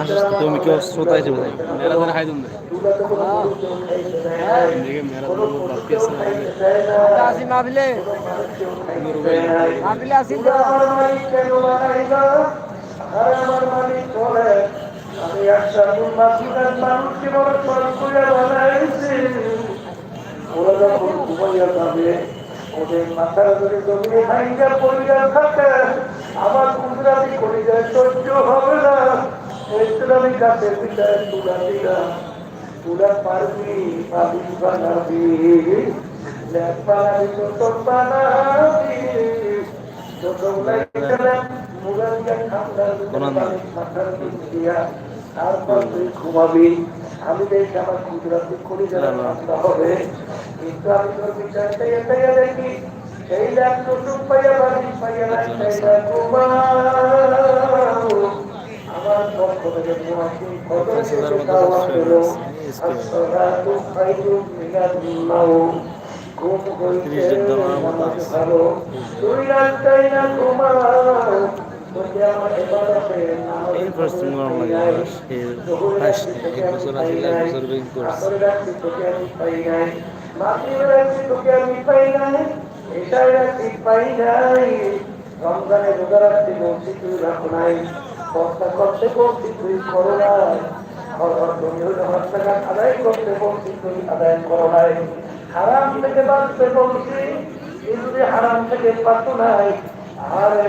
আসলে তুমি কেউ শ্রোতা মেরা ধরে হাই তুমি মেরা ধরে আসি মাহফিলে মাহফিলে আসি তো। আমি একটা মানুষকে বড় করে বানাইছি। ওরা যখন ঘুমাইয়া যাবে ওদের মাথার ধরে জমিয়ে ভাইঙ্গা পড়িয়া থাকে। আমার কুমরানি করে সহ্য হবে না। এই গাছের ভিতরে তুলা দিলাম তুলা পারবি পাবি বানাবি। বানাবি তো বানাবি। ছোটবেলায় গেলাম মুরালিয়া ঠান্ডার মাথার ভিতরে দিয়া তারপর তুই ঘুমাবি। আমি দেখি আমার গুজরাটি করে যারা হবে। কিন্তু আমি তোর বিচারটা এটাই দেখি। সেই নতুন পাইয়া বাড়ি পাইয়া আমার পক্ষ থেকে তোমাকে কত দাওয়া দিলো আসসালাতু খাইরুম মিনাল ঘুম হইতে নামাজ ভালো। দুই রাতটাই না তোমার? এই নরম লাগে সেই ফার্স্ট এক বছর আসলে এক বছর বেগ করছে। রমজানে রোজা রাখতে বলছি তুই রাখো নাই কর্তা করতে বলছি তুই করো নাই তুমি আদায় করতে বলছি তুই আদায় করো নাই হারাম থেকে বাঁচতে বলছি হারাম থেকে পাতো নাই। আরে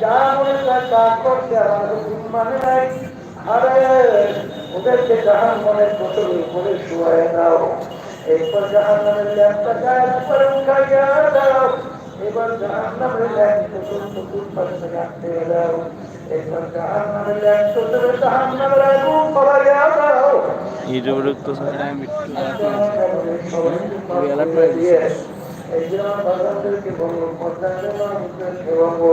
যা মনে চায় তা করছে হুকুম মানে নাই। আরে ওদেরকে জাহান মনের বোতল উপরে শুয়ে দাও এরপর জাহান নামের ল্যাপটা গায়ের উপরে উঠাইয়া দাও। এবার জাহান নামের ল্যাপ বোতল বোতল পাশে রাখতে দাও। এরপর জাহান নামের ল্যাপ বোতল জাহান নামের আগুন পড়াইয়া দাও। ইউটিউবে ঢুকতেছে এই যে আমার বাজারদেরকে বলব পর্যায়ে মানুষদের সেবাবো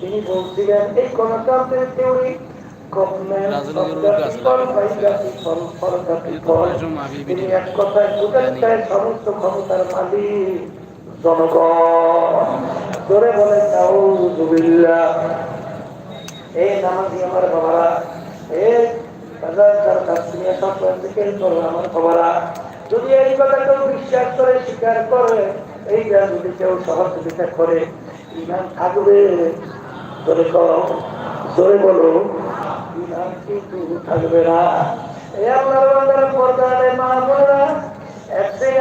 তিনি বলছিলেন এই গণতন্ত্রের থিওরি রাজনীতির লোক আছে লাগে। তিনি এক কথায় সমস্ত ক্ষমতার মালিক জনগণ। ধরে বলেন এই নামাজি আমার বাবারা এই বাজার তার কাছ থেকে সব থেকে করো আমার বাবারা। যদি এই কথা কেউ বিশ্বাস করে স্বীকার করে এই যদি কেউ সহযোগিতা করে ইমান থাকবে। ধরে করো ধরে বলো। থাকবে না। এই আমার বাজার পর্দারে মা বোনেরা একদিন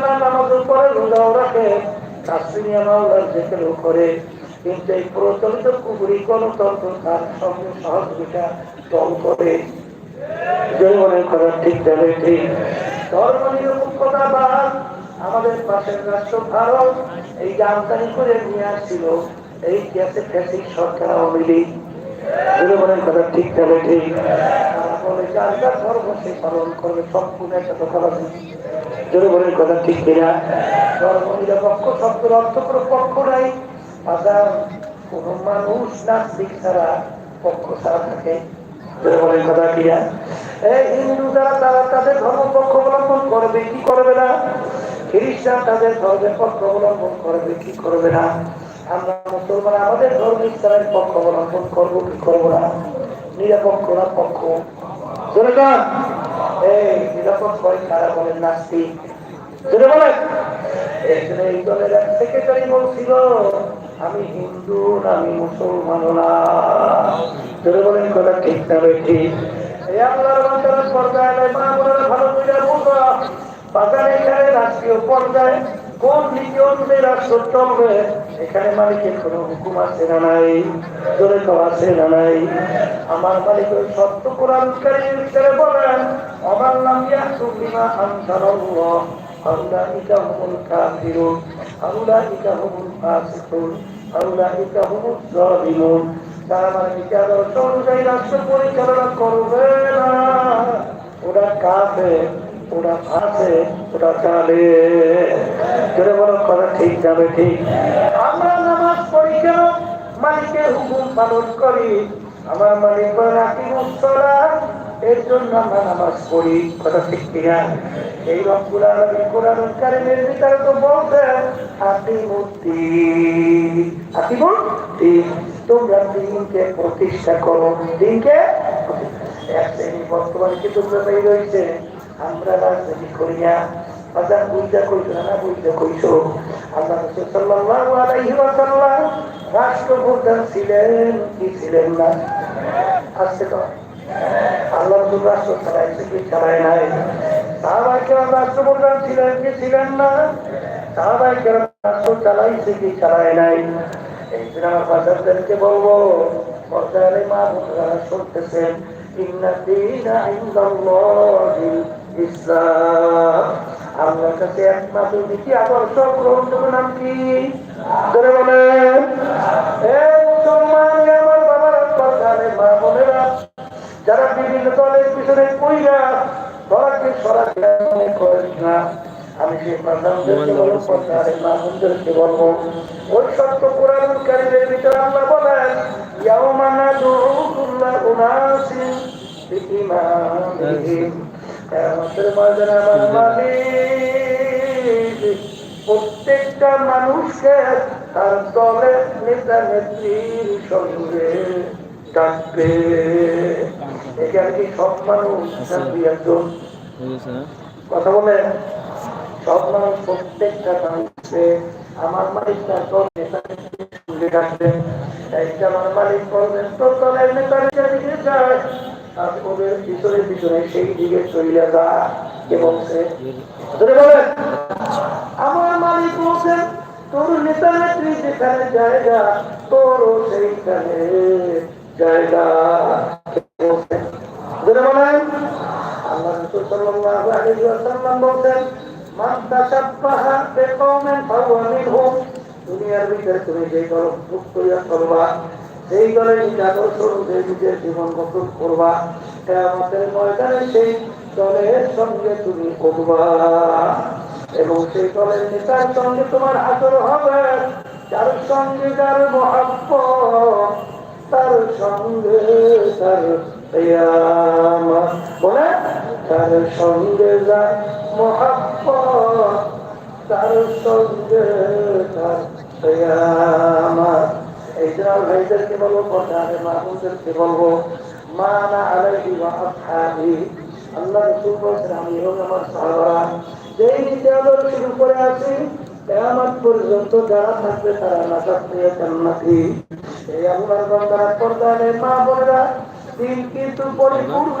না নামাজ উপরে রোজাও রাখে। কাশ্মীরি আমার করে। কিন্তু এই প্রচলিত কুকুরি গণতন্ত্র তার সঙ্গে সহযোগিতা করে। জনগণের কথা ঠিক যাবে ঠিক ধর্ম নিরপেক্ষতা বা আমাদের পাশের রাষ্ট্র ভারত এই যে করে নিয়ে আসছিল। এই গ্যাসে ফ্যাসিক সরকার আওয়ামী লীগ ঠিক পক্ষ থাকে। তারা তাদের ধর্ম পক্ষ অবলম্বন করবে, কি করবে না? খ্রিস্টান তাদের ধর্মের পক্ষ অবলম্বন করবে, কি করবে না? আমরা মুসলমান আমাদের ধর্ম ইসলামের পক্ষ অবলম্বন করব কি করব না? নিরপেক্ষ না পক্ষ। বলেন। এখানে বলছিল, আমি হিন্দু মুসলমান চলে বলেন কথা ঠিক না ঠিক। এই ভালো কোন নীতি অনুযায়ী রাষ্ট্র চলবে এখানে মালিকের কোনো হুকুম আছে না নাই জোরে তো আছে না নাই আমার মালিক ওই সত্য কোরআনকারী ভিতরে বলেন আমার নাম ইয়াসুম বিমা আনসারাল্লাহ أولئك هم الكافرون أولئك هم الفاسقون أولئك هم الظالمون তারা মানে বিচার অনুযায়ী রাষ্ট্র পরিচালনা করবে না ওরা কাছে ওরা ফাঁসে ওরা চালে যেটা বলো, কথা ঠিক যাবে ঠিক। আমরা নামাজ পড়ি কেন? মালিকের হুকুম পালন করি। আমার মালিক এর জন্য আমরা নামাজ পড়ি। কথা ঠিক কিনা? এই রকগুলো আলাদা কোরআন তো বলছে আতি মূর্তি আতি মূর্তি তোমরা দিনকে প্রতিষ্ঠা করো, দিনকে এক শ্রেণি বর্তমানে বের হয়েছে আমরা রাজনীতি করি না, বাজার বুঝতে কইছো না বুঝতে কইছো, আল্লাহ রাসূল সাল্লাল্লাহু আলাইহি ওয়াসাল্লাম ছিলেন কি না? আসছে তো? রাষ্ট্র চালাইছে কি চালায় নাই। সাহাবায়ে কেরাম রাষ্ট্রপ্রধান ছিলেন কি ছিলেন না? সাহাবায়ে কেরাম রাষ্ট্র চালাইছে কি চালায় নাই। এই জন্য আমার বাচ্চাদেরকে বলব পর্দারে মা বোনেরা শুনতেছেন, ইন্না দীনা ইসলাম। আল্লাহর কাছে একমাত্র নীতি আদর্শ গ্রহণযোগ্য নাম কি? ধরে বলেন। এ মুসলমান এ আমার বাবার পর্দারে মা বোনেরা যারা বিভিন্ন দলের পিছনে কইরা ধরাকে সরাকে করেন না আমি সেই প্রধানদেরকে বলব ওই সত্য কোরআন কারিমের ভিতরে আল্লাহ বলেন ইয়াউমা নাদউ উনাসিন বিইমানিহিম। কিয়ামতের ময়দানে আমার মালিক প্রত্যেকটা মানুষকে তার দলের নেতা নেত্রীর সঙ্গে ডাকবে। এখানে কি সব মানুষ? না দুই একজন। হয়ে কথা বলে সব মানুষ প্রত্যেকটা মানুষকে। আমার মালিক তার দল নেতা নেত্রীর সঙ্গে ডাকবে এইটা আমার মালিক বলবেন তো দলের নেতা নেত্রীকে যায় আর ওদের পিছনে পিছনে সেই দিকে চলে যা কে বলছে বলেন, আমার মালিক বলছেন, তোর নেতা নেত্রী যেখানে জায়গা, তোরও সেইখানে জায়গা। বলেন, আল্লাহ রাসূল সাল্লাল্লাহু আলাইহি ওয়াসাল্লাম বলছেন, মান তাশাব্বাহা বিকওমিন ফাহুয়া দুনিয়ার ভিতরে তুমি যেই দল ভোগ করিয়া চলবা সেই দলে নিজে অনুযায়ী নিজের জীবন গঠন করবা আমাদের ময়দানে সেই দলের সঙ্গে তুমি করবা এবং সেই দলের নেতার সঙ্গে তোমার আদর হবে, যার সঙ্গে যার মহাব্ব তার সঙ্গে তার বলে তার সঙ্গে যার মহাব্ব তার সঙ্গে কিয়ামত এই জন্য ভাইদেরকে বলব প্রধানে মাহমুদদেরকে বলব, মানা আলাইহি ওয়া আসহাবি আল্লাহ রাসূল বলেছেন আমি এবং আমার সাহাবারা যেই নীতি আদর শুরু করে আছি, কিয়ামত পর্যন্ত যারা থাকবে তারা নাজাত নিয়ে জান্নাতি। এই আল্লাহর বান্দারা পর্দানে মা বোনেরা, দিন কিন্তু পরিপূর্ণ।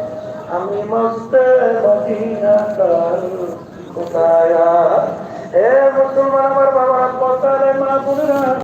আমি মস্তে মদিনা তার কোথায় এ মুসলমান আমার বাবা কথা রে মা